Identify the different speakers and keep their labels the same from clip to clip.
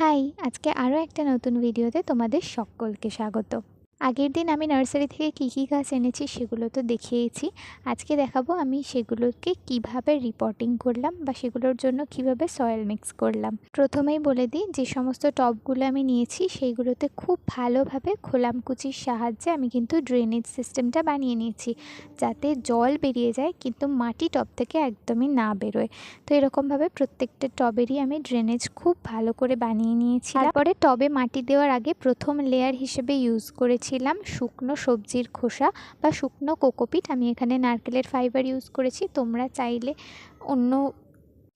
Speaker 1: High আজকে আরও একটা নতুন ভিডিওতে তোমাদের সকলকে স্বাগত। আগের দিন আমি নার্সারি থেকে কী কী গাছ এনেছি সেগুলো তো দেখিয়েছি। আজকে দেখাবো আমি সেগুলোকে কীভাবে রিপোর্টিং করলাম বা সেগুলোর জন্য কীভাবে সয়েল মিক্স করলাম। প্রথমেই বলে দিই, যে সমস্ত টবগুলো আমি নিয়েছি সেইগুলোতে খুব ভালোভাবে খোলামকুচির সাহায্যে আমি কিন্তু ড্রেনেজ সিস্টেমটা বানিয়ে নিয়েছি। যাতে জল বেরিয়ে যায় কিন্তু মাটি টব থেকে একদমই না বেরোয়। তো এরকমভাবে প্রত্যেকটা টবেরই আমি ড্রেনেজ খুব ভালো করে বানিয়ে নিয়েছি তারপরে টবে মাটি দেওয়ার আগে প্রথম লেয়ার হিসেবে ইউজ করেছিলাম শুকনো সবজির খোসা বা শুকনো কোকোপিট। আমি এখানে নারকেলের ফাইবার ইউজ করেছি। তোমরা চাইলে অন্য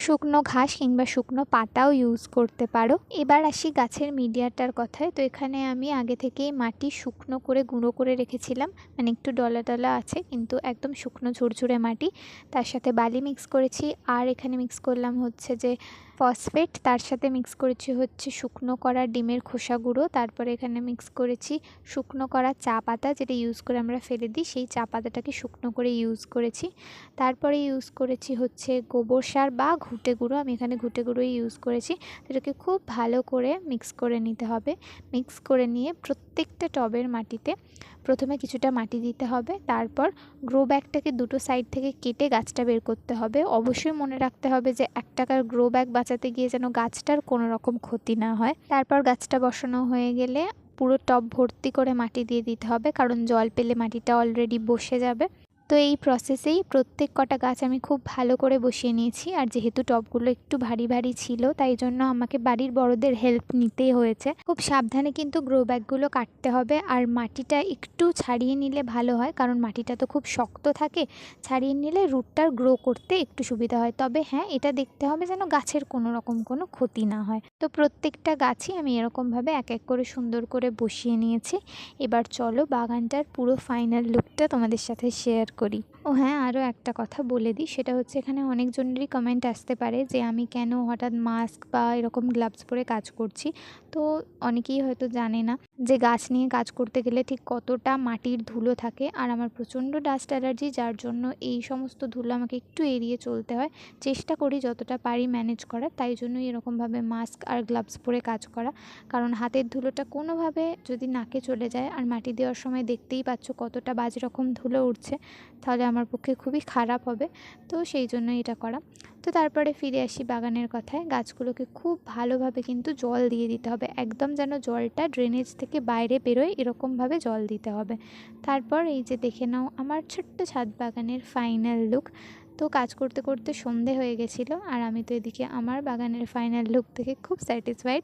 Speaker 1: শুকনো ঘাস কিংবা শুকনো পাতাও ইউজ করতে পারো। এবার আসি গাছের মিডিয়াটার কথায়। তো এখানে আমি আগে থেকেই মাটি শুকনো করে গুঁড়ো করে রেখেছিলাম। মানে একটু ডলা ডলা আছে, কিন্তু একদম শুকনো ঝুরঝুরে মাটি। তার সাথে বালি মিক্স করেছি। আর এখানে মিক্স করলাম হচ্ছে যে ফসফেট তার সাথে মিক্স করেছি হচ্ছে শুকনো করা ডিমের খোসা গুঁড়ো। তারপরে এখানে মিক্স করেছি শুকনো করা চা পাতা, যেটা ইউজ করে আমরা ফেলে দিই। সেই চা পাতাটাকে শুকনো করে ইউজ করেছি। তারপরে ইউজ করেছি হচ্ছে গোবর সার বা ঘুটে গুঁড়ো, আমি এখানে ঘুটে গুঁড়োই ইউজ করেছি। এটাকে খুব ভালো করে মিক্স করে নিতে হবে। মিক্স করে নিয়ে প্রত্যেকটা টবের মাটিতে প্রথমে কিছুটা মাটি দিতে হবে, তারপর গ্রো ব্যাগটাকে দুটো সাইড থেকে কেটে গাছটা বের করতে হবে। অবশ্যই মনে রাখতে হবে যে এক টাকার গ্রো ব্যাগ বাঁচাতে গিয়ে যেন গাছটার কোনো রকম ক্ষতি না হয়। তারপর গাছটা বসানো হয়ে গেলে পুরো টব ভর্তি করে মাটি দিয়ে দিতে হবে, কারণ জল পেলে মাটিটা অলরেডি বসে যাবে। তো এই প্রসেসেই প্রত্যেক কটা গাছ আমি খুব ভালো করে বসিয়ে নিয়েছি। আর যেহেতু টবগুলো একটু ভারী ভারী ছিল, তাই জন্য আমাকে বাড়ির বড়দের হেল্প নিতেই হয়েছে। খুব সাবধানে কিন্তু গ্রো ব্যাগগুলো কাটতে হবে। আর মাটিটা একটু ছাড়িয়ে নিলে ভালো হয়, কারণ মাটিটা তো খুব শক্ত থাকে। ছাড়িয়ে নিলে রুটটার গ্রো করতে একটু সুবিধা হয়। তবে হ্যাঁ এটা দেখতে হবে যেন গাছের কোনো রকম কোনো ক্ষতি না হয়। তো প্রত্যেকটা গাছই আমি এরকমভাবে এক এক করে সুন্দর করে বসিয়ে নিয়েছি। এবার চলো বাগানটার পুরো ফাইনাল লুকটা তোমাদের সাথে শেয়ার করি। ও হ্যাঁ আরও একটা কথা বলে দিই। সেটা হচ্ছে এখানে অনেকজনেরই কমেন্ট আসতে পারে যে, আমি কেন হঠাৎ মাস্ক বা এরকম গ্লাভস পরে কাজ করছি? তো অনেকেই হয়তো জানে না যে, গাছ নিয়ে কাজ করতে গেলে ঠিক কতটা মাটির ধুলো থাকে। আর আমার প্রচণ্ড ডাস্ট অ্যালার্জি যার জন্য এই সমস্ত ধুলো আমাকে একটু এড়িয়ে চলতে হয়। চেষ্টা করি যতটা পারি ম্যানেজ করার। তাই জন্যই এরকমভাবে মাস্ক আর গ্লাভস পরে কাজ করা। কারণ হাতের ধুলোটা কোনোভাবে যদি নাকে চলে যায়, আর মাটি দেওয়ার সময় দেখতেই পাচ্ছ কতটা বাজে রকম ধুলো উঠছে, তাহলে আমার পক্ষে খুবই খারাপ হবে। তো সেই জন্য এটা করা। তো তারপরে ফিরে আসি বাগানের কথায়। গাছগুলোকে খুব ভালোভাবে কিন্তু জল দিয়ে দিতে হবে। একদম যেন জলটা ড্রেনেজ থেকে বাইরে বেরোয় এরকমভাবে জল দিতে হবে। তারপর এই যে দেখে নাও আমার ছোট্ট ছাদ বাগানের ফাইনাল লুক তো কাজ করতে করতে সন্ধে হয়ে গেছিল আর আমি তো এদিকে আমার বাগানের ফাইনাল লুক থেকে খুব স্যাটিসফাইড